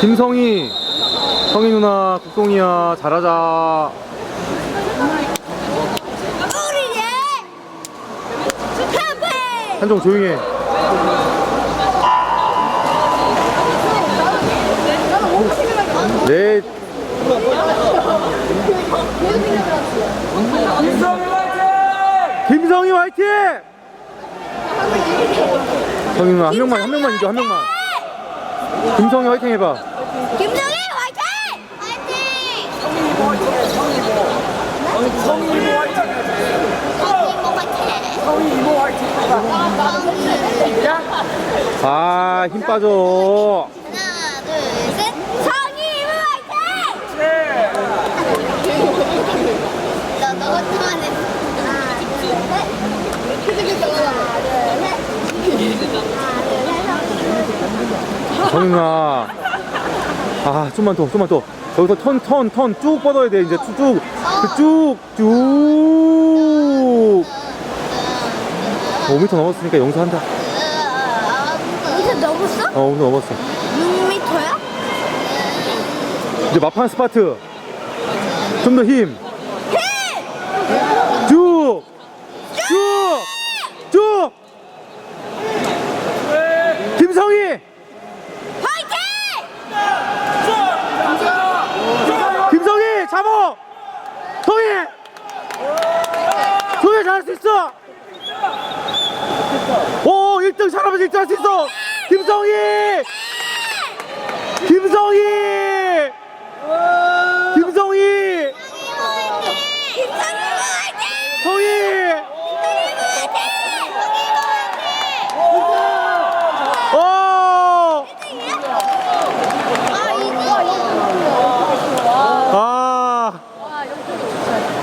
김성희 성희 누나 국동이야 잘하자. 한종 조용히 해. 네. 김성희 화이팅! 성희 누나 한 명만 한 명만 이겨 한 명만 김성희 화이팅 해봐 김성희 화이팅! 화이팅! 성이 이모 화이팅! 성이 이모 화이팅! 아힘 빠져 하나 둘셋 성희 화이팅! 네. 너 너가 통하네 하나 둘셋 하나 둘셋 누나 아. 좀만 더 좀만 더. 여기서 턴 턴 턴 쭉 뻗어야 돼 이제 쭉쭉쭉 5m 넘었으니까 용서한다. 넘었어? 어 5m 넘었어. 6m야? 이제 마판 스파트. 좀 더 힘. 쭉! 쭉! 쭉! 김성희! 화이팅! 잡어! 성희! 성희 잘할 수 있어! 오 1등 잘하면서 1등 할 수 있어! 김성희! 김성희!